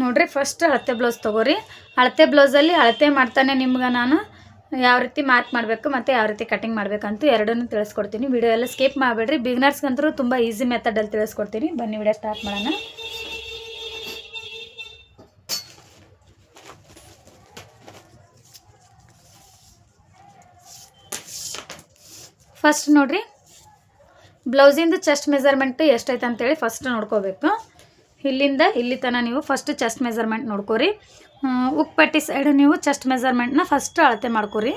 ನೋಡ್ರಿ ಫಸ್ಟ್ ಅಳತೆ ಬ್ಲೌಸ್ ತೊಗೋರಿ. ಅಳತೆ ಬ್ಲೌಸಲ್ಲಿ ಅಳತೆ ಮಾಡ್ತಾನೆ ನಿಮ್ಗೆ ನಾನು. ಯಾವ ರೀತಿ ಮಾರ್ಕ್ ಮಾಡಬೇಕು ಮತ್ತು ಯಾವ ರೀತಿ ಕಟಿಂಗ್ ಮಾಡಬೇಕಂತ ಎರಡನ್ನೂ ತಿಳಿಸ್ಕೊಡ್ತೀನಿ. ವಿಡಿಯೋ ಎಲ್ಲ ಸ್ಕಿಪ್ ಮಾಡಬೇಡ್ರಿ. ಬಿಗ್ನರ್ಸ್ಗಂತೂ ತುಂಬ ಈಸಿ ಮೆಥಡಲ್ಲಿ ತಿಳಿಸ್ಕೊಡ್ತೀನಿ. ಬನ್ನಿ ವಿಡಿಯೋ ಸ್ಟಾರ್ಟ್ ಮಾಡೋಣ. ಫಸ್ಟ್ ನೋಡ್ರಿ ಬ್ಲೌಸಿಂದು ಚೆಸ್ಟ್ ಮೆಜರ್ಮೆಂಟ್ ಎಷ್ಟೈತೆ ಅಂತೇಳಿ ಫಸ್ಟ್ ನೋಡ್ಕೋಬೇಕು. ಇಲ್ಲಿಂದ ಇಲ್ಲಿ ತನಕ ನೀವು ಫಸ್ಟ್ ಚೆಸ್ಟ್ ಮೆಜರ್ಮೆಂಟ್ ನೋಡ್ಕೋರಿ. ಉಕ್ಪಟ್ಟಿ ಸೈಡ್ ನೀವು ಚೆಸ್ಟ್ ಮೆಜರ್ಮೆಂಟ್ನ ಫಸ್ಟ್ ಅಳತೆ ಮಾಡ್ಕೋರಿ.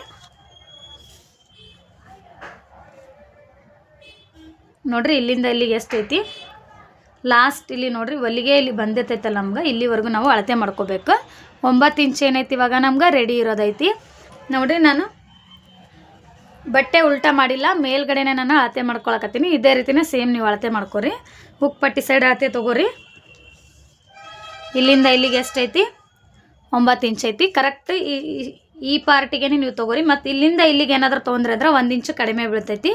ನೋಡ್ರಿ ಇಲ್ಲಿಂದ ಇಲ್ಲಿಗೆ ಎಷ್ಟೈತಿ? ಲಾಸ್ಟ್ ಇಲ್ಲಿ ನೋಡ್ರಿ ಹೊಲಿಗೆ ಇಲ್ಲಿ ಬಂದಿರ್ತೈತಲ್ಲ ನಮ್ಗೆ. ಇಲ್ಲಿವರೆಗೂ ನಾವು ಅಳತೆ ಮಾಡ್ಕೋಬೇಕು. ಒಂಬತ್ತು ಇಂಚ್ ಏನೈತಿ ಇವಾಗ ನಮ್ಗೆ? ರೆಡಿ ಇರೋದೈತಿ. ನೋಡ್ರಿ ನಾನು ಬಟ್ಟೆ ಉಲ್ಟಾ ಮಾಡಿಲ್ಲ, ಮೇಲ್ಗಡೆನೇ ನಾನು ಅಳತೆ ಮಾಡ್ಕೊಳಕತ್ತೀನಿ. ಇದೇ ರೀತಿನೇ ಸೇಮ್ ನೀವು ಅಳತೆ ಮಾಡ್ಕೊರಿ. ಹುಕ್ ಸೈಡ್ ಅಳತೆ ತೊಗೋರಿ. ಇಲ್ಲಿಂದ ಇಲ್ಲಿಗೆ ಎಷ್ಟೈತಿ? ಒಂಬತ್ತು ಇಂಚ್ ಐತಿ. ಕರೆಕ್ಟ್ ಈ, ಈ- ಪಾರ್ಟಿಗೆ ನೀವು ತೊಗೋರಿ. ಮತ್ತು ಇಲ್ಲಿಂದ ಇಲ್ಲಿಗೆ ಏನಾದರೂ ತೊಗೊಂಡ್ರೆ ಅಂದ್ರೆ ಒಂದು ಇಂಚು ಕಡಿಮೆ ಬೀಳ್ತೈತಿ.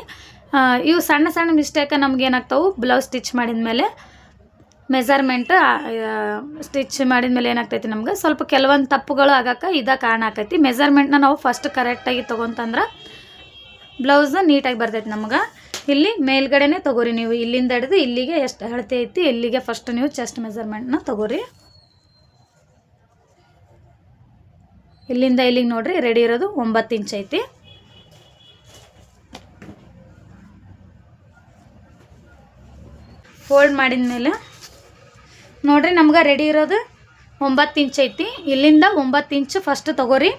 ಇವು ಸಣ್ಣ ಸಣ್ಣ ಮಿಸ್ಟೇಕ್ ನಮ್ಗೆ ಏನಾಗ್ತಾವೆ? ಬ್ಲೌಸ್ ಸ್ಟಿಚ್ ಮಾಡಿದ ಮೇಲೆ ಮೆಜರ್ಮೆಂಟ್ ಸ್ಟಿಚ್ ಮಾಡಿದ ಮೇಲೆ ಏನಾಗ್ತೈತಿ ನಮ್ಗೆ? ಸ್ವಲ್ಪ ಕೆಲವೊಂದು ತಪ್ಪುಗಳು ಆಗಕ್ಕೆ ಇದ ಕಾರಣ ಆಕೈತಿ. ಮೆಜರ್ಮೆಂಟ್ನ ನಾವು ಫಸ್ಟ್ ಕರೆಕ್ಟಾಗಿ ತೊಗೊಂತಂದ್ರೆ ಬ್ಲೌಸ್ ನೀಟಾಗಿ ಬರ್ತೈತಿ ನಮ್ಗೆ. ಇಲ್ಲಿ ಮೇಲ್ಗಡೆನೇ ತೊಗೋರಿ ನೀವು. ಇಲ್ಲಿಂದ ಹಿಡಿದು ಇಲ್ಲಿಗೆ ಎಷ್ಟು ಅಳತೆ ಐತಿ, ಇಲ್ಲಿಗೆ ಫಸ್ಟ್ ನೀವು ಚೆಸ್ಟ್ ಮೆಜರ್ಮೆಂಟ್ನ ತೊಗೋರಿ. ಇಲ್ಲಿಂದ ಇಲ್ಲಿಗೆ ನೋಡ್ರಿ ರೆಡಿ ಇರೋದು ಒಂಬತ್ತು ಇಂಚ್ ಐತಿ. ಫೋಲ್ಡ್ ಮಾಡಿದ ಮೇಲೆ, ನೋಡ್ರಿ ನಮ್ಗೆ ರೆಡಿ ಇರೋದು ಒಂಬತ್ತು ಇಂಚ್ ಐತಿ. ಇಲ್ಲಿಂದ ಒಂಬತ್ತು ಇಂಚ್ ಫಸ್ಟ್ ತೊಗೋರಿ,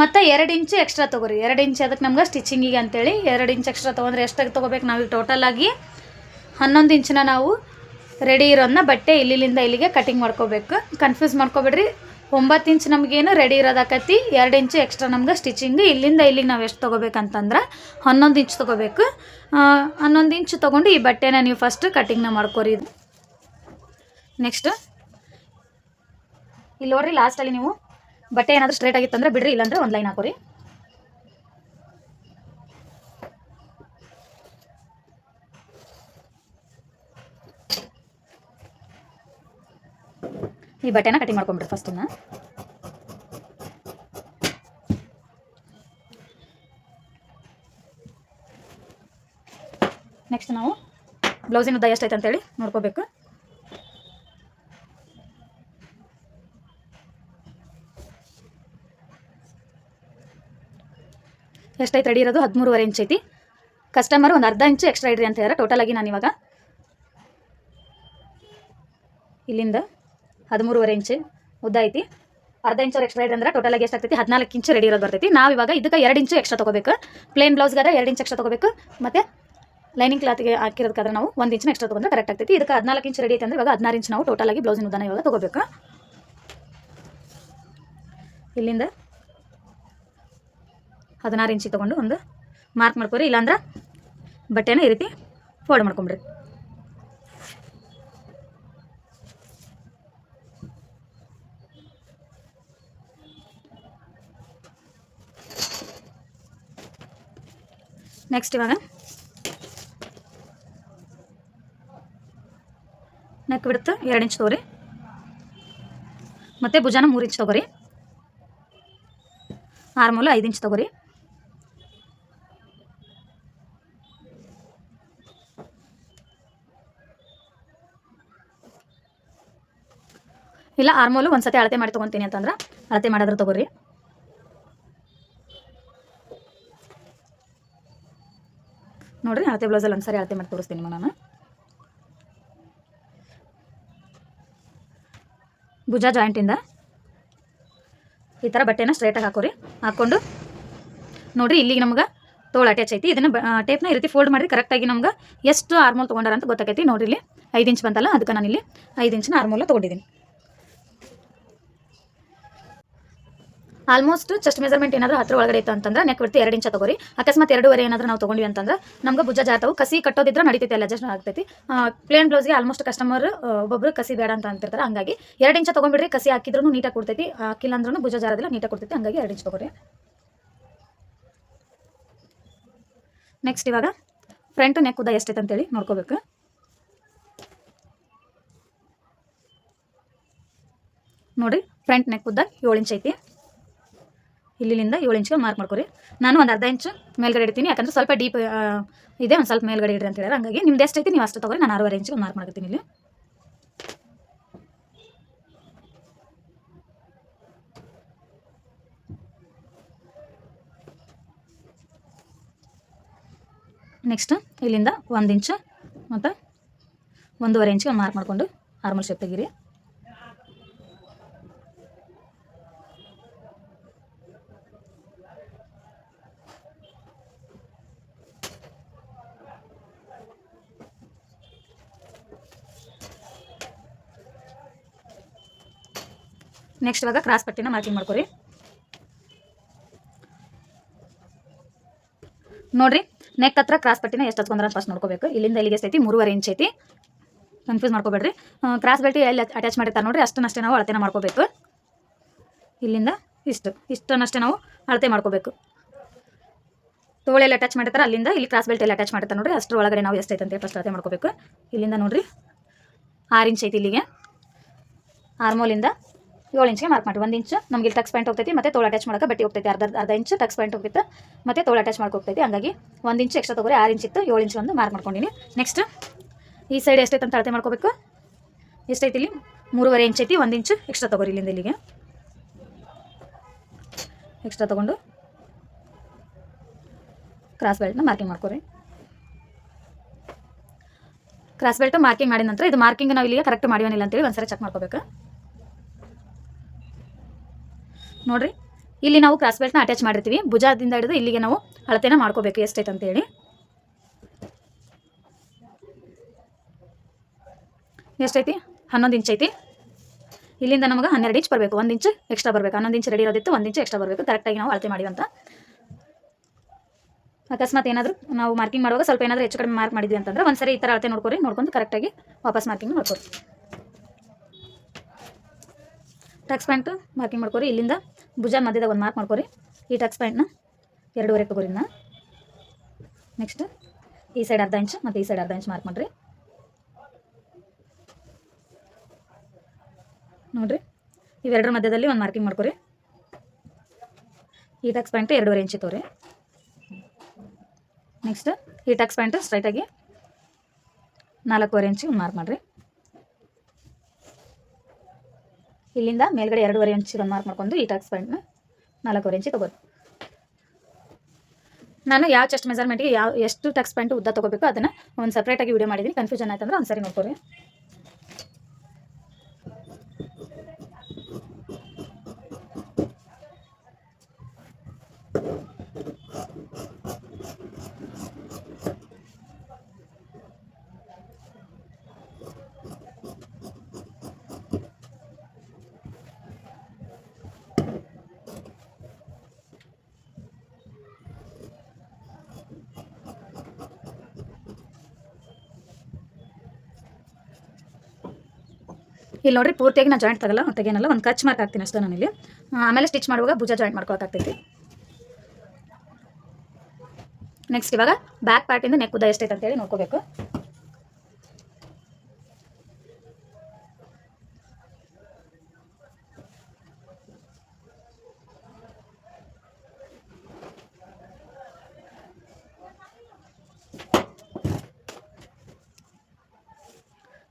ಮತ್ತು ಎರಡು ಇಂಚು ಎಕ್ಸ್ಟ್ರಾ ತೊಗೋರಿ. ಎರಡು ಇಂಚ್ ಅದಕ್ಕೆ ನಮ್ಗೆ ಸ್ಟಿಚಿಂಗಿಗೆ ಅಂತೇಳಿ ಎರಡು ಇಂಚ್ ಎಕ್ಸ್ಟ್ರಾ ತೊಗೊಂಡ್ರೆ ಎಷ್ಟಾಗಿ ತೊಗೋಬೇಕು ನಾವು ಟೋಟಲ್ ಆಗಿ ಹನ್ನೊಂದು ಇಂಚಿನ ನಾವು ರೆಡಿ ಇರೋದನ್ನ ಬಟ್ಟೆ ಇಲ್ಲಿಂದ ಇಲ್ಲಿಗೆ ಕಟಿಂಗ್ ಮಾಡ್ಕೋಬೇಕು. ಕನ್ಫ್ಯೂಸ್ ಮಾಡ್ಕೊಬೇಡ್ರಿ. ಒಂಬತ್ತು ಇಂಚ್ ನಮಗೇನು ರೆಡಿ ಇರೋದಾಕತಿ, ಎರಡು ಇಂಚು ಎಕ್ಸ್ಟ್ರಾ ನಮ್ಗೆ ಸ್ಟಿಚಿಂಗ್ ಇಲ್ಲಿಂದ ಇಲ್ಲಿಗೆ ನಾವು ಎಷ್ಟು ತೊಗೋಬೇಕಂತಂದ್ರೆ, ಹನ್ನೊಂದು ಇಂಚ್ ತೊಗೋಬೇಕು. ಹನ್ನೊಂದು ಇಂಚ್ ತೊಗೊಂಡು ಈ ಬಟ್ಟೆನ ನೀವು ಫಸ್ಟ್ ಕಟಿಂಗ್ನ ಮಾಡ್ಕೊರಿ. ನೆಕ್ಸ್ಟ್ ಇಲ್ಲಿ ನೋಡ್ರಿ ಲಾಸ್ಟಲ್ಲಿ ನೀವು ಬಟ್ಟೆ ಏನಾದರೂ ಸ್ಟ್ರೇಟ್ ಆಗಿತ್ತಂದ್ರೆ ಬಿಡ್ರಿ, ಇಲ್ಲಾಂದ್ರೆ ಒಂದು ಲೈನ್ ಹಾಕೋರಿ. ಈ ಬಟ್ಟೆನ ಕಟಿಂಗ್ ಮಾಡ್ಕೊಂಬಿಡ್ರಿ ಫಸ್ಟನ್ನ ನೆಕ್ಸ್ಟ್ ನಾವು ಬ್ಲೌಸಿನ ಉದ್ದ ಎಷ್ಟೈತೆ ಅಂತೇಳಿ ನೋಡ್ಕೋಬೇಕು. ಎಷ್ಟೈತೆ ರೆಡಿ ಇರೋದು? ಹದಿಮೂರುವರೆ ಇಂಚ್ ಐತಿ. ಕಸ್ಟಮರ್ ಒಂದು ಅರ್ಧ ಇಂಚು ಎಕ್ಸ್ಟ್ರಾ ಇಡ್ರಿ ಅಂತ ಹೇಳ್ಯಾರ. ಟೋಟಲ್ ಆಗಿ ನಾನು ಇವಾಗ ಇಲ್ಲಿಂದ ಹದಿಮೂರುವರೆ ಇಂಚು ಉದ್ದ ಐತಿ. ಅರ್ಧ ಇಂಚು ಎಕ್ಸ್ಟ್ರಾ ಇಡ್ರಿ ಅಂದ್ರೆ ಆಗಿ ಎಷ್ಟಾಗ್ತೈತಿ? ಹದಿನಾಲ್ಕು ಇಂಚು ರೆಡಿ ಇರೋದು ಬರ್ತೈತಿ. ನಾವು ಇವಾಗ ಇದಕ್ಕೆ ಎರಡು ಇಂಚು ಎಕ್ಸ್ಟ್ರಾ ತೊಗೋಬೇಕು. ಪ್ಲೇನ್ ಬ್ಲೌಸ್ಗಾದ್ರೆ ಎರಡು ಇಂಚು ಎಕ್ಸ್ಟ್ರಾ ತೊಗೋಬೇಕು. ಮತ್ತು ಲೈನಿಂಗ್ ಕ್ಲಾತ್ಗೆ ಹಾಕಿರೋದಕ್ಕಾದ್ರೆ ನಾವು ಒಂದು ಇಂಚಿನ ಎಕ್ಸ್ಟ್ರಾ ತೊಗೊಂಡ್ರೆ ಕರೆಕ್ಟ್ ಆಗ್ತೈತಿ. ಇದಕ್ಕೆ ಹದಿನಾಲ್ಕು ಇಂಚು ರೆಡಿ ಐತೆ ಅಂದ್ರೆ ಇವಾಗ ಹದಿನಾರು ಇಂಚು ನಾವು ಟೋಟಲ್ ಆಗಿ ಬ್ಲೌಸಿನ ಉದ್ದಾನ ಇವಾಗ ತೊಗೋಬೇಕು. ಇಲ್ಲಿಂದ ಹದಿನಾರು ಇಂಚಿ ತೊಗೊಂಡು ಒಂದು ಮಾರ್ಕ್ ಮಾಡ್ಕೊರಿ. ಇಲ್ಲಾಂದ್ರೆ ಬಟ್ಟೆನ ಈ ರೀತಿ ಫೋಲ್ಡ್ ಮಾಡ್ಕೊಂಬಿಡ್ರಿ. ನೆಕ್ಸ್ಟ್ ಇವಾಗ. ನೆಕ್ ಬಿಡುತ್ತೆ ಎರಡು ಇಂಚ್ ತೊಗೊರಿ. ಮತ್ತು ಭುಜಾನ ಮೂರು ಇಂಚ್ ತೊಗೊರಿ. ಆರ್ಮೂಲ ಐದು ಇಂಚ್ ತೊಗೊರಿ. ಇಲ್ಲ ಆರ್ಮೋಲು ಒಂದ್ಸತಿ ಅಳತೆ ಮಾಡಿ ತೊಗೊತೀನಿ ಅಂತಂದ್ರೆ ಅಳತೆ ಮಾಡಿದ್ರೆ ತೊಗೊರಿ. ನೋಡ್ರಿ, ಅಳತೆ ಬ್ಲೌಸಲ್ಲಿ ಒಂದ್ಸರಿ ಅಳತೆ ಮಾಡಿ ತೋರಿಸ್ತೀನಿ ನಾನು. ಭುಜ ಜಾಯಿಂಟಿಂದ ಈ ಥರ ಬಟ್ಟೆನ ಸ್ಟ್ರೈಟಾಗಿ ಹಾಕೋರಿ. ಹಾಕ್ಕೊಂಡು, ನೋಡ್ರಿ ಇಲ್ಲಿಗೆ ನಮ್ಗೆ ತೋಳು ಅಟ್ಯಾಚ್ ಐತಿ. ಇದನ್ನು ಟೇಪ್ನ ಈ ರೀತಿ ಫೋಲ್ಡ್ ಮಾಡಿ ಕರೆಕ್ಟಾಗಿ ನಮ್ಗೆ ಎಷ್ಟು ಆರ್ಮೋಲ್ ತೊಗೊಂಡಾರ ಅಂತ ಗೊತ್ತಾಗೈತಿ ನೋಡ್ರಿ ಇಲ್ಲಿ ಐದು ಇಂಚ್ ಬಂತಲ್ಲ, ಅದಕ್ಕೆ ನಾನು ಇಲ್ಲಿ ಐದು ಇಂಚಿನ ಆರ್ಮೋಲ ತೊಗೊಂಡಿದ್ದೀನಿ. ಆಲ್ಮೋಸ್ಟ್ ಚೆಸ್ಟ್ ಮೆಜರ್ಮೆಂಟ್ ಏನಾದರೂ ಹತ್ರ ಒಳಗಡೆ ಇತ್ತು ಅಂತಂದ್ರೆ ನೆಕ್ ಬಿಡ್ತು ಎರಡು ಇಂಚ ತಗೋರಿ. ಅಕಸ್ಮಾತ್ ಎರಡೂವರೆ ಏನಾದರೂ ನಾವು ತೊಗೊಂಡ್ವಿ ಅಂತಂದ್ರೆ ನಮ್ಗೆ ಭುಜ ಜಾತವು, ಕಸಿ ಕಟ್ಟೋದಿದ್ರೆ ನಡೀತೈತೆ ಎಲ್ಲ ಅಡ್ಜಸ್ಟ್ ಆಗ್ತೈತಿ ಪ್ಲೇನ್ ಬ್ಲೌಸ್ಗೆ ಆಲ್ಮೋಸ್ಟ್ ಕಸ್ಟಮರ್ ಒಬ್ಬೊಬ್ರು ಕಸಿ ಬೇಡ ಅಂತ ಅಂತಿರ್ತಾರೆ. ಹಂಗಾಗಿ ಎರಡು ಇಂಚ ತೊಗೊಂಡ್ಬಿಡ್ರಿ, ಕಸಿ ಹಾಕಿದ್ರು ನೀಟಾಗಿ ಕೊಡ್ತೈತಿ ಹಾಕಿಲ್ಲ ಅಂದ್ರೂ ಭುಜ ಜಾರದಿಲ್ಲ, ನೀಟಾಗಿ ಕೊಡ್ತೈತಿ, ಹಂಗಾಗಿ ಎರಡು ಇಂಚ್ ತಗೋರಿ. ನೆಕ್ಸ್ಟ್ ಇವಾಗ ಫ್ರಂಟ್ ನೆಕ್ ಉದ್ದ ಎಷ್ಟೈತೆ ಅಂತೇಳಿ ನೋಡ್ಕೋಬೇಕು. ನೋಡಿರಿ ಫ್ರಂಟ್ ನೆಕ್ ಉದ್ದ ಏಳು ಇಂಚ್ ಐತಿ. ಇಲ್ಲಿಂದ ಏಳು ಇಂಚಿಗೆ ಮಾರ್ಕ್ ಮಾಡ್ಕೊರಿ. ನಾನು ಒಂದು ಅರ್ಧ ಇಂಚು ಮೇಲ್ಗಡೆ ಇಡ್ತೀನಿ, ಯಾಕಂದ್ರೆ ಸ್ವಲ್ಪ ಡೀಪ್ ಇದೆ, ಒಂದು ಸ್ವಲ್ಪ ಮೇಲ್ಗಡೆ ಇಡ್ರಿ ಅಂತ ಹೇಳಿದ್ರೆ ಹಂಗಾಗಿ ನಿಮ್ದು ಎಷ್ಟು ಐತಿ ನೀವು ಅಷ್ಟು ತೊಗೊರಿ, ನಾನು ಆರೂವರೆ ಇಂಚಿಗೆ ಮಾರ್ಕ್ ಮಾಡ್ತೀನಿ ಇಲ್ಲಿ. ನೆಕ್ಸ್ಟ್ ಇಲ್ಲಿಂದ ಒಂದು ಇಂಚು ಮತ್ತು ಒಂದೂವರೆ ಇಂಚಿಗೆ ಮಾರ್ಕ್ ಮಾಡಿಕೊಂಡು ಆರ್ಮಲ್ ಶೇಪ್ ತೆಗೀರಿ. ನೆಕ್ಸ್ಟ್ ಇವಾಗ ಕ್ರಾಸ್ ಪಟ್ಟಿನ ಮಾರ್ಕಿಂಗ್ ಮಾಡ್ಕೊರಿ. ನೋಡ್ರಿ ನೆಕ್ ಹತ್ರ ಕ್ರಾಸ್ ಪಟ್ಟಿನ ಎಷ್ಟು ಹಚ್ಕೊಂಡ್ರ ಫಸ್ಟ್ ನೋಡ್ಕೋಬೇಕು. ಇಲ್ಲಿಂದ ಇಲ್ಲಿಗೆ ಎಷ್ಟೈತಿ ಮೂರುವರೆ ಇಂಚ್ ಐತಿ. ಕನ್ಫ್ಯೂಸ್ ಮಾಡ್ಕೋಬೇಡ್ರಿ. ಕ್ರಾಸ್ ಬೆಲ್ಟ್ ಎಲ್ಲಿ ಅಟ್ಯಾಚ್ ಮಾಡಿರ್ತಾರೆ ನೋಡ್ರಿ, ಅಷ್ಟನ್ನಷ್ಟೇ ನಾವು ಅಳತೆ ಮಾಡ್ಕೋಬೇಕು. ಇಲ್ಲಿಂದ ಇಷ್ಟು, ಇಷ್ಟನ್ನಷ್ಟೇ ನಾವು ಅಳತೆ ಮಾಡ್ಕೋಬೇಕು. ತೋಳೆಲ್ಲ ಅಟ್ಯಾಚ್ ಮಾಡಿರ್ತಾರೆ, ಅಲ್ಲಿಂದ ಇಲ್ಲಿ ಕ್ರಾಸ್ ಬೆಲ್ಟ್ ಎಲ್ಲ ಅಟ್ಯಾಚ್ ಮಾಡಿರ್ತಾರೆ ನೋಡ್ರಿ ಅಷ್ಟರ ಒಳಗಡೆ ನಾವು ಎಷ್ಟೈತೆ ಅಂತ ಫಸ್ಟ್ ಅಳತೆ ಮಾಡ್ಕೋಬೇಕು. ಇಲ್ಲಿಂದ ನೋಡ್ರಿ, ಆರು ಇಂಚ್ ಐತಿ ಇಲ್ಲಿಗೆ. ಆರ್ಮೋಲಿಂದ ಏಳು ಇಂಚಿಗೆ ಮಾರ್ಕ್ ಮಾಡಿ ಒಂದು ಇಂಚು ನಮಗೆ ಇಲ್ಲಿ ಟಕ್ಸ್ ಪ್ಯಾಂಟ್ ಹೋಗ್ತೈತಿ, ಮತ್ತೆ ತೋಳು ಅಟ್ಯಾಚ್ ಮಾಡೋಕೆ ಬಟ್ಟೆ ಹೋಗ್ತೈತಿ. ಅರ್ಧ ಅರ್ಧ ಇಂಚು ಟಕ್ಸ್ ಪ್ಯಾಂಟ್ ಹೋಗ್ತೈತೆ, ಮತ್ತೆ ತೋಳು ಅಟ್ಯಾಚ್ ಮಾಡೋಕೆ ಹೋಗ್ತೈತಿ. ಹಂಗಾಗಿ ಒಂದು ಇಂಚು ಎಕ್ಸ್ಟ್ರಾ ತಗೋರಿ, ಆರು ಇಂಚ್ ಇತ್ತು, ಏಳು ಇಂಚು ಒಂದು ಮಾರ್ಕ್ ಮಾಡ್ಕೊಂಡಿನಿ. ನೆಕ್ಸ್ಟ್ ಈ ಸೈಡ್ ಎಷ್ಟೈತೆ ಅಂತ ಅಳತೆ ಮಾಡ್ಕೋಬೇಕು? ಎಷ್ಟೈತಿ ಇಲ್ಲಿ? ಮೂರುವರೆ ಇಂಚ್ ಐತಿ, ಒಂದು ಇಂಚು ಎಕ್ಸ್ಟ್ರಾ ತಗೋರಿ ಇಲ್ಲಿಂದ ಇಲ್ಲಿಗೆ. ಎಕ್ಸ್ಟ್ರಾ ತೊಗೊಂಡು ಕ್ರಾಸ್ ಬೆಲ್ಟ್ನ ಮಾರ್ಕಿಂಗ್ ಮಾಡ್ಕೊರಿ. ಕ್ರಾಸ್ ಬೆಲ್ಟ್ ಮಾರ್ಕಿಂಗ್ ಮಾಡಿದ ನಂತರ ಇದು ಮಾರ್ಕಿಂಗ್ ನಾವು ಇಲ್ಲಿಗೆ ಕರೆಕ್ಟ್ ಮಾಡಿವನಿಲ್ಲ ಅಂತೇಳಿ ಒಂದ್ಸರಿ ಚೆಕ್ ಮಾಡ್ಕೋಬೇಕು. ನೋಡ್ರಿ. ಇಲ್ಲಿ ನಾವು ಕ್ರಾಸ್ ಬೆಲ್ಟ್ನ ಅಟ್ಯಾಚ್ ಮಾಡಿರ್ತೀವಿ. ಭುಜದಿಂದ ಹಿಡಿದು ಇಲ್ಲಿಗೆ ನಾವು ಅಳತೆನ ಮಾಡ್ಕೋಬೇಕು. ಎಷ್ಟೈತೆ ಅಂತೇಳಿ. ಎಷ್ಟೈತಿ? ಹನ್ನೊಂದು ಇಂಚ್ ಐತಿ. ಇಲ್ಲಿಂದ ನಮಗೆ ಹನ್ನೆರಡು ಇಂಚ್ ಬರಬೇಕು. ಒಂದು ಇಂಚ್ ಎಕ್ಸ್ಟ್ರಾ ಬರಬೇಕು. ಹನ್ನೊಂದು ಇಂಚ್ ರೆಡಿ ಇರೋದಿತ್ತು, ಒಂದು ಇಂಚ್ ಎಕ್ಸ್ಟ್ರಾ ಬರಬೇಕು. ಕರೆಕ್ಟಾಗಿ ನಾವು ಅಳತೆ ಮಾಡಿವಂತ. ಅಕಸ್ಮಾತ್ ಏನಾದರೂ ನಾವು ಮಾರ್ಕಿಂಗ್ ಮಾಡುವಾಗ ಸ್ವಲ್ಪ ಏನಾದರೂ ಹೆಚ್ಚು ಕಡಿಮೆ ಮಾರ್ಕ್ ಮಾಡಿದ್ವಿ ಅಂತಂದ್ರೆ ಒಂದ್ಸರಿ ಈ ಥರ ಅಳತೆ ನೋಡ್ಕೊರಿ. ನೋಡ್ಕೊಂಡು ಕರೆಕ್ಟಾಗಿ ವಾಪಸ್ ಮಾರ್ಕಿಂಗ್ ಮಾಡ್ಕೊರಿ. ಟಕ್ಸ್ ಪ್ಯಾಂಟ್ ಮಾರ್ಕಿಂಗ್ ಮಾಡ್ಕೊರಿ. ಇಲ್ಲಿಂದ ಭುಜ ಮಧ್ಯದಾಗ ಒಂದು ಮಾರ್ಕ್ ಮಾಡ್ಕೊರಿ. ಈ ಟಕ್ಸ್ ಪ್ಯಾಂಟ್ನ ಎರಡೂವರೆ ತಗೋರಿನ ನೆಕ್ಸ್ಟ್ ಈ ಸೈಡ್ ಅರ್ಧ ಇಂಚ್ ಮತ್ತು ಈ ಸೈಡ್ ಅರ್ಧ ಇಂಚ್ ಮಾರ್ಕ್ ಮಾಡಿರಿ. ನೋಡ್ರಿ, ಇವೆರಡರ ಮಧ್ಯದಲ್ಲಿ ಒಂದು ಮಾರ್ಕಿಂಗ್ ಮಾಡ್ಕೊರಿ. ಈ ಟಕ್ಸ್ ಪ್ಯಾಂಟ್ ಎರಡೂವರೆ ಇಂಚ್ ತೋರಿ ನೆಕ್ಸ್ಟ್ ಈ ಟಕ್ಸ್ ಪ್ಯಾಂಟ್ ಸ್ಟ್ರೈಟಾಗಿ ನಾಲ್ಕೂವರೆ ಇಂಚಿಗೆ ಮಾರ್ಕ್ ಮಾಡಿರಿ. ಇಲ್ಲಿಂದ ಮೇಲ್ಗಡೆ ಎರಡೂವರೆ ಇಂಚ್ ಒಂದು ಮಾರ್ಕ್ ಮಾಡ್ಕೊಂಡು ಈ ಟಕ್ಸ್ ಪಾಯಿಂಟ್ನ ನಾಲ್ಕೂವರೆ ಇಂಚಿ ತೊಗೋದು ನಾನು ಯಾವ ಚೆಸ್ಟ್ ಮೆಜರ್ಮೆಂಟ್ಗೆ ಯಾವ, ಎಷ್ಟು ಟಕ್ಸ್ ಪ್ಯಾಂಟ್ ಉದ್ದ ತೊಗೋಬೇಕು ಅದನ್ನು ಒಂದು ಸಪ್ರೇಟಾಗಿ ವಿಡಿಯೋ ಮಾಡಿದ್ದೀನಿ ಕನ್ಫ್ಯೂಷನ್ ಆಯ್ತಂದ್ರೆ ಒಂದು ಸರಿ ನೋಡ್ಕೊರಿ ಇಲ್ಲಿ ನೋಡ್ರಿ ಪೂರ್ತಿಯಾಗಿ ನಾನು ಜಾಯಿಂಟ್ ತಗಲ್ಲ ತೆಗೇನಲ್ಲ ಒಂದು ಕಚ್ ಮಾರ್ಕ್ ಹಾಕ್ತೀನಿ ಅಷ್ಟೇ ಇಲ್ಲಿ ಆಮೇಲೆ ಸ್ಟಿಚ್ ಮಾಡುವಾಗ ಭುಜ ಜಾಯಿಂಟ್ ಮಾಡ್ಕೊಳಕ್ಕಾಗ್ತೈತಿ. ನೆಕ್ಸ್ಟ್ ಇವಾಗ ಬ್ಯಾಕ್ ಪಾರ್ಟಿಂದ ನೆಕ್ ಉದ್ದ ಎಷ್ಟೈತೆ ಅಂತೇಳಿ ನೋಡ್ಕೋಬೇಕು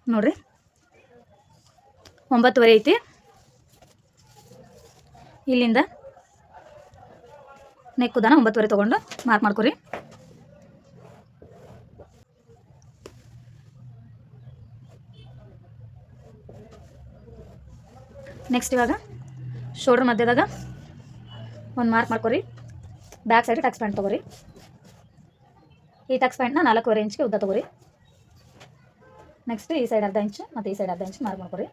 ನೋಡ್ರಿ ಒಂಬತ್ತುವರೆ ಐತಿ. ಇಲ್ಲಿಂದ ನೆಕ್ ಉದಾನ ಒಂಬತ್ತುವರೆ ತೊಗೊಂಡು ಮಾರ್ಕ್ ಮಾಡ್ಕೊರಿ. ನೆಕ್ಸ್ಟ್ ಇವಾಗ ಶೋಲ್ಡ್ರ್ ಮಧ್ಯದಾಗ ಒಂದು ಮಾರ್ಕ್ ಮಾಡ್ಕೊರಿ. ಬ್ಯಾಕ್ ಸೈಡ್ ಟಕ್ಸ್ ಪ್ಯಾಂಟ್ ತೊಗೊರಿ. ಈ ಟಕ್ಸ್ ಪ್ಯಾಂಟ್ನ ನಾಲ್ಕೂವರೆ ಇಂಚ್ಗೆ ಉದ್ದ ತೊಗೊರಿ. ನೆಕ್ಸ್ಟ್ ಈ ಸೈಡ್ ಅರ್ಧ ಇಂಚ್ ಮತ್ತು ಈ ಸೈಡ್ ಅರ್ಧ ಇಂಚ್ ಮಾರ್ಕ್ ಮಾಡ್ಕೊರಿ.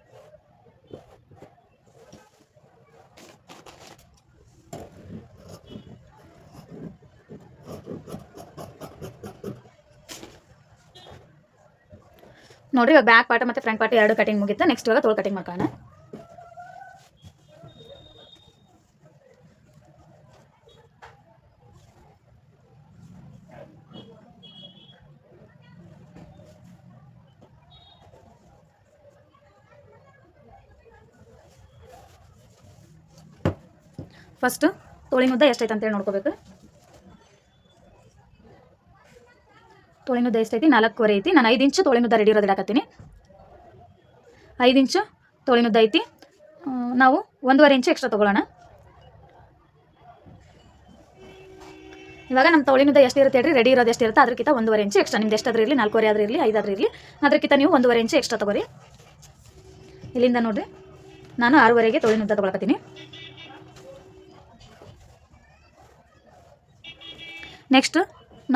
ನೋಡ್ರಿ, ಇವಾಗ ಬ್ಯಾಕ್ ಪಾರ್ಟ್ ಮತ್ತು ಫ್ರಂಟ್ ಪಾರ್ಟ್ ಎರಡು ಕಟಿಂಗ್ ಮುಗಿತು ನೆಕ್ಸ್ಟ್ ಇವಾಗ ತೋಳು ಕಟಿಂಗ್ ಮಾಡ್ಕೊಳ್ಳೋಣ. ಫಸ್ಟ್ ತೋಳಿನ ಉದ್ದ ಎಷ್ಟೈತೆ ಅಂತೇಳಿ ನೋಡ್ಕೋಬೇಕು. ತೋಳಿನ ಉದ್ದ ಎಷ್ಟೈತಿ? ನಾಲ್ಕೂವರೆ ಐತಿ. ನಾನು ಐದು ಇಂಚು ತೋಳಿನ ಉದ್ದ ರೆಡಿ ಇರೋದು ಇಡಾಕತ್ತೀನಿ. ಐದು ಇಂಚು ತೋಳಿನ ಉದ್ದ ಐತಿ ನಾವು ಒಂದೂವರೆ ಇಂಚು ಎಕ್ಸ್ಟ್ರಾ ತೊಗೊಳ್ಳೋಣ ಇವಾಗ ನಮ್ಮ ತೋಳಿನಿಂದ ಎಷ್ಟು ಇರುತ್ತೆ ಹೇಳ್ರಿ? ರೆಡಿ ಇರೋದು ಎಷ್ಟು ಇರುತ್ತೆ? ಅದಕ್ಕಿಂತ ಒಂದೂವರೆ ಇಂಚು ಎಕ್ಸ್ಟ್ರಾ ನಿಮ್ದು ಎಷ್ಟಾದ್ರೂ ಇರಲಿ? ನಾಲ್ಕೂವರೆ ಆದ್ರೂ ಇರಲಿ? ಐದಾದ್ರೂ ಇರಲಿ? ಅದಕ್ಕಿಂತ ನೀವು ಒಂದೂವರೆ ಇಂಚು ಎಕ್ಸ್ಟ್ರಾ ತೊಗೊರಿ. ಇಲ್ಲಿಂದ ನೋಡಿರಿ. ನಾನು ಆರೂವರೆಗೆ ತೋಳಿನ ಉದ್ದ ತೊಗೊಳಕತ್ತೀನಿ. ನೆಕ್ಸ್ಟ್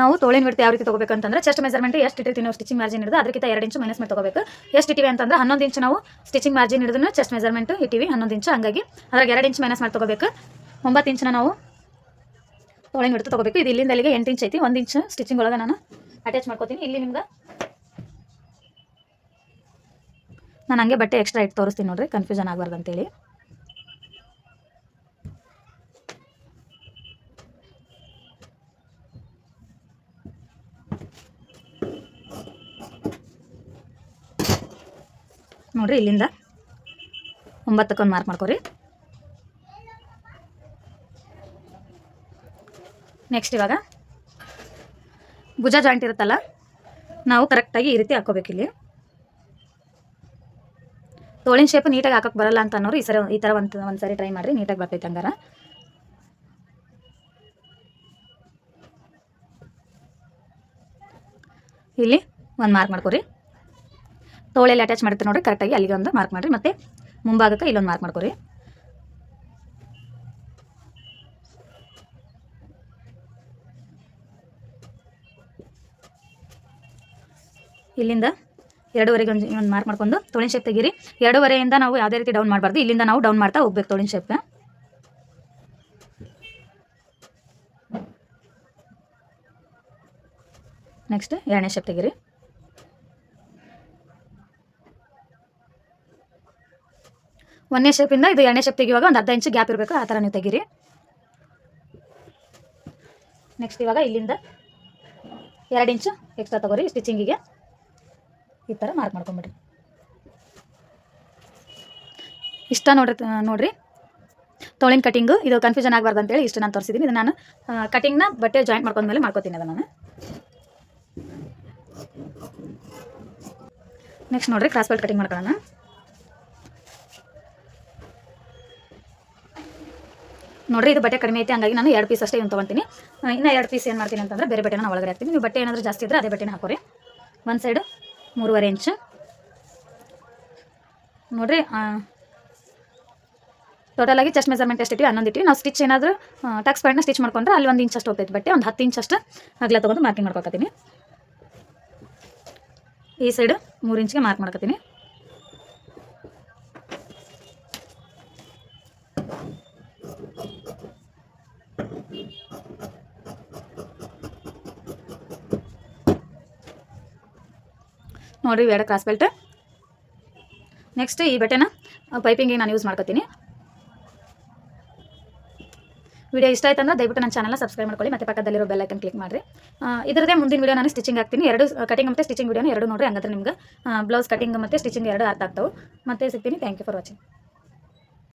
ನಾವು ತೋಳಿನ ಬಿಡ್ತೀವಿ ಯಾವ ರೀತಿ ತೊಗೋಬೇಕಂತಂದ್ರೆ ಚೆಸ್ಟ್ ಮೆಜರ್ಮೆಂಟ್ ಎಷ್ಟು ಇಟ್ಟಿರ್ತೀವಿ ನಾವು ಸ್ಟಿಚಿಂಗ್ ಮಾರ್ಜಿನ್ ಹಿಡಿದು ಅದಕ್ಕಿಂತ ಎರಡು ಇಂಚು ಮೈನಸ್ ಮಾಡಿ ತೊಗೋಬೇಕು. ಎಷ್ಟು ಇಟ್ಟಿವಿ ಅಂತಂದ್ರೆ ಹನ್ನೊಂದು ಇಂಚು ನಾವು ಸ್ಟಿಚಿಂಗ್ ಮಾರ್ಜಿನ್ ಹಿಡಿದು ಚೆಸ್ಟ್ ಮೆಜರ್ಮೆಂಟ್ ಇಟ್ಟಿವಿ, ಹನ್ನೊಂದು ಇಂಚು ಹಂಗಾಗಿ. ಅದ್ರಾಗ ಎರಡು ಇಂಚು ಮೈನಸ್ ಮಾಡಿ ತೊಗೋಬೇಕು. ಒಂಬತ್ತು ಇಂಚನ ನಾವು ತೋಳಿನ ಹಿಡಿದು ತೊಗೋಬೇಕು. ಇದು ಇಲ್ಲಿಂದ ಅಲ್ಲಿಗೆ ಎಂಟು ಇಂಚ್ ಐತಿ. ಒಂದು ಇಂಚು ಸ್ಟಿಚಿಂಗ್ ಒಳಗೆ ನಾನು ಅಟ್ಯಾಚ್ ಮಾಡ್ಕೋತೀನಿ. ಇಲ್ಲಿ ನಿಮ್ಗೆ ನಾನು ಹಂಗೆ ಬಟ್ಟೆ ಎಕ್ಸ್ಟ್ರಾ ಇಟ್ಟು ತೋರಿಸ್ತೀನಿ ನೋಡ್ರಿ ಕನ್ಫ್ಯೂಷನ್ ಆಗಬಾರ್ದು ಅಂತೇಳಿ. ನೋಡ್ರಿ ಇಲ್ಲಿಂದ ಒಂಬತ್ತಕ್ಕೊಂದು ಮಾರ್ಕ್ ಮಾಡ್ಕೊರಿ. ನೆಕ್ಸ್ಟ್ ಇವಾಗ ಭುಜ ಜಾಯಿಂಟ್ ಇರುತ್ತಲ್ಲ, ನಾವು ಕರೆಕ್ಟಾಗಿ ಈ ರೀತಿ ಹಾಕೋಬೇಕು ಇಲ್ಲಿ. ತೋಳಿನ ಶೇಪ್ ನೀಟಾಗಿ ಹಾಕಕ್ಕೆ ಬರಲ್ಲ ಅಂತ ಅನ್ನೋರು ಈ ಸರಿ ಈ ಥರ ಒಂದು ಒಂದು ಸರಿ ಟ್ರೈ ಮಾಡಿರಿ, ನೀಟಾಗಿ ಬರ್ತೈತೆ ಹಂಗಾರ. ಇಲ್ಲಿ ಒಂದು ಮಾರ್ಕ್ ಮಾಡ್ಕೊರಿ. ತೋಳೆಲ್ಲಿ ಅಟ್ಯಾಚ್ ಮಾಡಿರ್ತೀವಿ ನೋಡ್ರಿ ಕರೆಕ್ಟಾಗಿ ಅಲ್ಲಿಗೆ ಒಂದು ಮಾರ್ಕ್ ಮಾಡಿರಿ. ಮತ್ತು ಮುಂಭಾಗಕ್ಕೆ ಇಲ್ಲೊಂದು ಮಾರ್ಕ್ ಮಾಡ್ಕೊರಿ. ಇಲ್ಲಿಂದ ಎರಡೂವರೆಗೆ ಒಂದು ಒಂದು ಮಾರ್ಕ್ ಮಾಡ್ಕೊಂಡು ತೋಳಿನ ಶೇಪ್ ತೆಗೀರಿ. ಎರಡೂವರೆಯಿಂದ ನಾವು ಯಾವುದೇ ರೀತಿ ಡೌನ್ ಮಾಡಬಾರ್ದು. ಇಲ್ಲಿಂದ ನಾವು ಡೌನ್ ಮಾಡ್ತಾ ಹೋಗ್ಬೇಕು ತೋಳಿನ ಶೇಪ್ ನೆಕ್ಸ್ಟ್ ಎರಡನೇ ಶೇಪ್ ತೆಗೀರಿ. ಒಂದನೇ ಶೇಪಿಂದ ಇದು ಎರಡನೇ ಶೇಪ್ ತೆಗಿಯುವಾಗ ಒಂದು ಅರ್ಧ ಇಂಚು ಗ್ಯಾಪ್ ಇರಬೇಕು. ಆ ಥರ ನೀವು ತೆಗೀರಿ. ನೆಕ್ಸ್ಟ್ ಇವಾಗ ಇಲ್ಲಿಂದ ಎರಡು ಇಂಚು ಎಕ್ಸ್ಟ್ರಾ ತಗೋರಿ ಸ್ಟಿಚಿಂಗಿಗೆ ಈ ಥರ ಮಾರ್ಕ್ ಮಾಡ್ಕೊಂಬಿಡ್ರಿ. ಇಷ್ಟ ನೋಡ್ರಿ ನೋಡಿರಿ. ತೋಳಿನ ಕಟಿಂಗು ಇದು ಕನ್ಫ್ಯೂಷನ್ ಆಗಬಾರ್ದು ಅಂತೇಳಿ ಇಷ್ಟು ನಾನು ತೋರಿಸಿದ್ದೀನಿ ಇದು ನಾನು ಕಟಿಂಗ್ನ ಬಟ್ಟೆ ಜಾಯಿಂಟ್ ಮಾಡ್ಕೊಂಡ್ಮೇಲೆ ಮಾಡ್ಕೋತೀನಿ ಅದನ್ನು ನಾನು. ನೆಕ್ಸ್ಟ್ ನೋಡಿರಿ ಕ್ರಾಸ್ ಬೆಲ್ಟ್ ಕಟಿಂಗ್ ಮಾಡ್ಕೊಳ್ಳೋಣ. ನೋಡ್ರಿ, ಇದು ಬಟ್ಟೆ ಕಡಿಮೆ ಐತೆ, ಹಂಗಾಗಿ ನಾನು ಎರಡು ಪೀಸ್ ಅಷ್ಟೇ ಇವ್ನು ತೊಗೊತೀನಿ. ಇನ್ನು ಎರಡು ಪೀಸ್ ಏನು ಮಾಡ್ತೀನಿ ಅಂತಂದ್ರೆ ಬೇರೆ ಬಟ್ಟೆನ ಒಳಗಡೆ ಹಾಕ್ತೀನಿ. ನೀವು ಬಟ್ಟೆ ಏನಾದರೂ ಜಾಸ್ತಿ ಇದ್ದರೆ ಅದೇ ಬಟ್ಟೆನ ಹಾಕೋರಿ. ಒಂದು ಸೈಡು ಮೂರುವರೆ ಇಂಚು ನೋಡ್ರಿ ಟೋಟಲಾಗಿ ಚೆಸ್ಟ್ ಮೆಜರ್ಮೆಂಟ್ ಎಷ್ಟು ಇಟ್ಟಿವಿ? ಹನ್ನೊಂದು ಇಟ್ಟಿವಿ. ನಾವು ಸ್ಟಿಚ್ ಏನಾದರೂ ಟಕ್ಸ್ ಪಾಯಿಂಟ್ನ ಸ್ಟಿಚ್ ಮಾಡ್ಕೊಂಡ್ರೆ ಅಲ್ಲಿ ಒಂದು ಇಂಚ್ ಅಷ್ಟು ಹೋಗ್ತೈತೆ ಬಟ್ಟೆ. ಒಂದು ಹತ್ತು ಇಂಚ್ ಅಷ್ಟು ಅಗಲ ತೊಗೊಂಡು ಮಾರ್ಕಿಂಗ್ ಮಾಡ್ಕೊತೀನಿ ಈ ಸೈಡು ಮೂರು ಇಂಚ್ಗೆ ಮಾರ್ಕ್ ಮಾಡ್ಕೊತೀನಿ. ನೋಡಿರಿ ಎರಡು ಕ್ರಾಸ್ ಬೆಲ್ಟ್ ನೆಕ್ಸ್ಟ್ ಈ ಬಟ್ಟೆನ ಪೈಪಿಂಗಿಗೆ ನಾನು ಯೂಸ್ ಮಾಡ್ಕೊತೀನಿ. ವಿಡಿಯೋ ಇಷ್ಟ ಆಯ್ತು ಅಂದ್ರೆ ದಯವಿಟ್ಟು ನನ್ನ ಚಾನಲ್ನ ಸಬ್ಸ್ಕ್ರೈಬ್ ಮಾಡ್ಕೊಳ್ಳಿ, ಮತ್ತೆ ಪಕ್ಕದಲ್ಲಿರೋ ಬೆಲ್ ಐಕನ್ ಕ್ಲಿಕ್ ಮಾಡಿರಿ. ಇದರದೇ ಮುಂದಿನ ವಿಡಿಯೋ ನಾನು ಸ್ಟಿಚಿಂಗ್ ಹಾಕ್ತೀನಿ. ಎರಡು ಕಟಿಂಗ್ ಮತ್ತು ಸ್ಟಿಚಿಂಗ್ ವಿಡಿಯೋನ ಎರಡು ನೋಡ್ರಿ, ಹಂಗಂದ್ರೆ ನಿಮ್ಗೆ ಬ್ಲೌಸ್ ಕಟಿಂಗ್ ಮತ್ತು ಸ್ಟಿಚಿಂಗ್ ಎರಡು ಅರ್ಥ ಆಗ್ತವೆ. ಮತ್ತೆ ಸಿಗ್ತೀನಿ. Thank you for watching